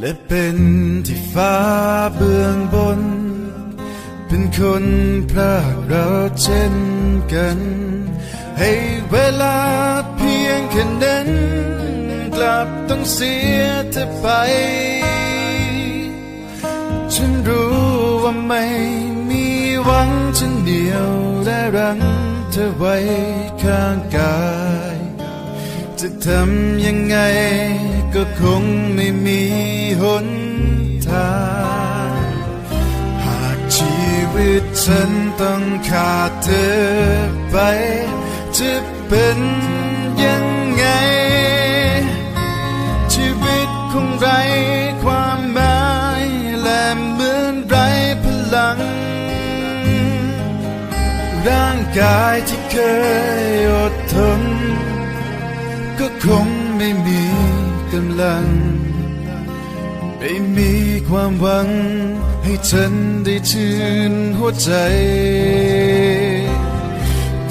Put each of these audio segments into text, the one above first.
และเป็นที่ฟ้าเบื้องบน เป็นคนพรากเราเช่นกัน ให้เวลาเพียงแค่นั้น กลับต้องเสียเธอไป ฉันรู้ว่าไม่มีหวังฉันเดียวและรังเธอไว้ข้างกาย จะทำยังไงก็คงไม่มี นทางหากชีวิตฉันต้องขาดเธอไป จะเป็นยังไง ชีวิตคงไรความหมายและเหมือนไรพลัง ร่างกายที่เคยอดทนก็คงไม่มีกำลัง ไม่มีความหวัง ให้ฉันได้ชื่นหัวใจ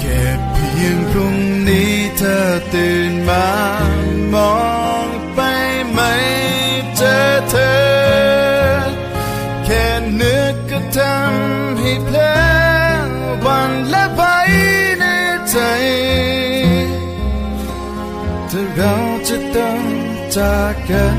แค่เพียงพรุ่งนี้เธอตื่นมามองไปไม่เจอเธอ แค่นึกก็ทำให้เพลอวันและไปในใจถ้าเราจะต้องจากกัน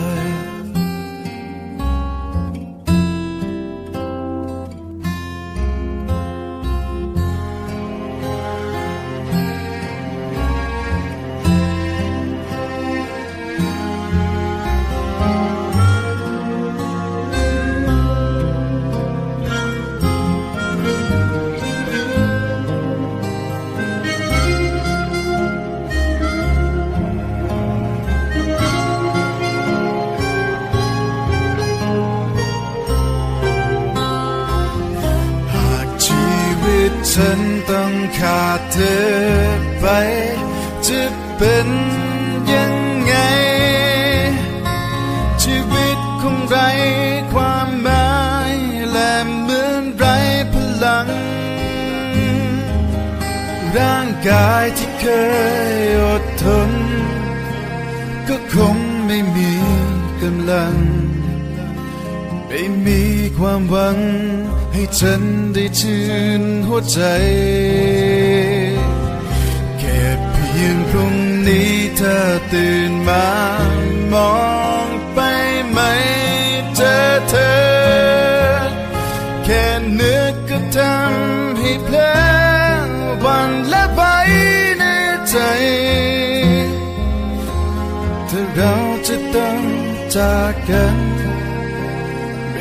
ฉันต้องขาดเธอไป จะเป็นยังไง ชีวิตคงไรความหมายและเหมือนไรพลัง ร่างกายที่เคยอดทน ก็คงไม่มีกำลัง ไม่มีความหวังให้ฉันได้ชื่นหัวใจ แค่เพียงพรุ่งนี้เธอตื่นมามองไปไม่เจอเธอ แค่นึกก็ทำให้เพลอวันและไปในใจ ถ้าเราจะต้องจากกัน